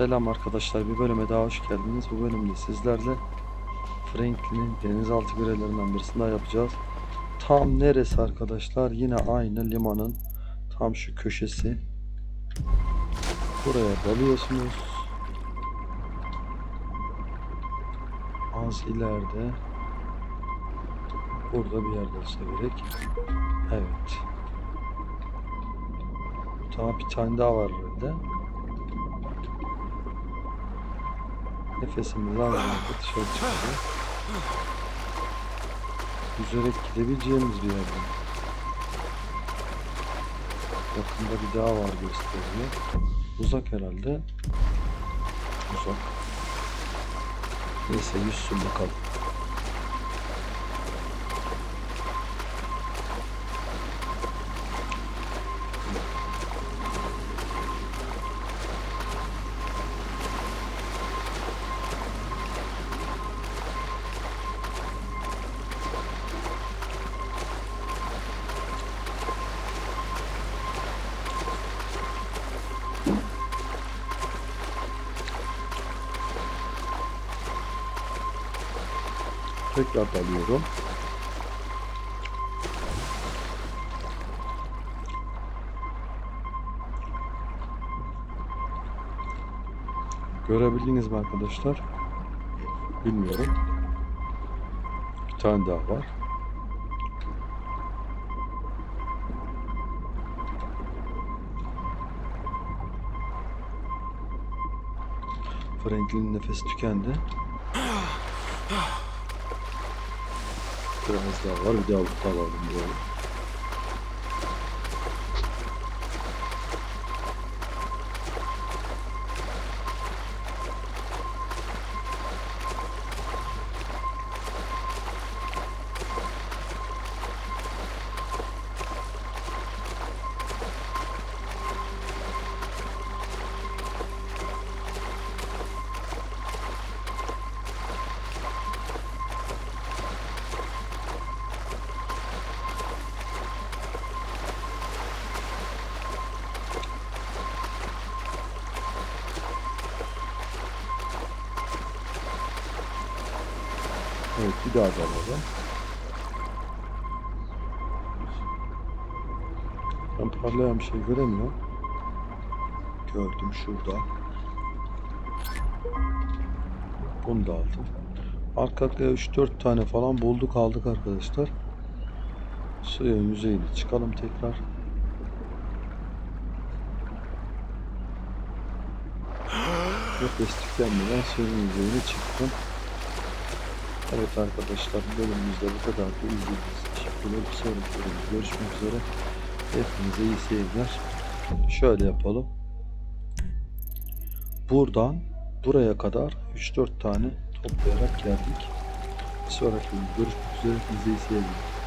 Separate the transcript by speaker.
Speaker 1: Selam arkadaşlar bir bölüme daha hoş geldiniz. Bu bölümde sizlerle Franklin'in denizaltı görevlerinden birisini daha yapacağız. Tam neresi arkadaşlar? Yine aynı limanın tam şu köşesi. Buraya dalıyorsunuz. Az ileride burada bir yerde olsa gerek. Evet. Tamam bir tane daha var herhalde. Nefesimizi aldık dışarı çıkıyor. Yüzerek gidebileceğimiz bir yerden. Yakında bir daha var gösteriyor. Uzak herhalde. Uzak. Neyse yüzsün bakalım. Tekrar dalıyorum. Görebildiniz mi arkadaşlar? Bilmiyorum. Bir tane daha var. Franklin'in nefesi tükendi. Biraz daha var. Bir daha alıp alalım böyle. Evet bir daha dalalım. Ben parlayan bir şey göremiyorum. Gördüm şurada. Bunu da aldım. Arkada 3-4 tane falan bulduk aldık arkadaşlar. Suyun yüzeyine çıkalım tekrar. Nefes tükenmeden suyun yüzeyine çıktım. Evet arkadaşlar bölümümüzde bu kadar da izlediğiniz teşekkürler. Bir sonraki bölümde görüşmek üzere. Hepinize iyi seyirler. Şöyle yapalım. Buradan buraya kadar 3-4 tane toplayarak geldik. Bir sonraki görüşmek üzere. Hepinize iyi seyirler.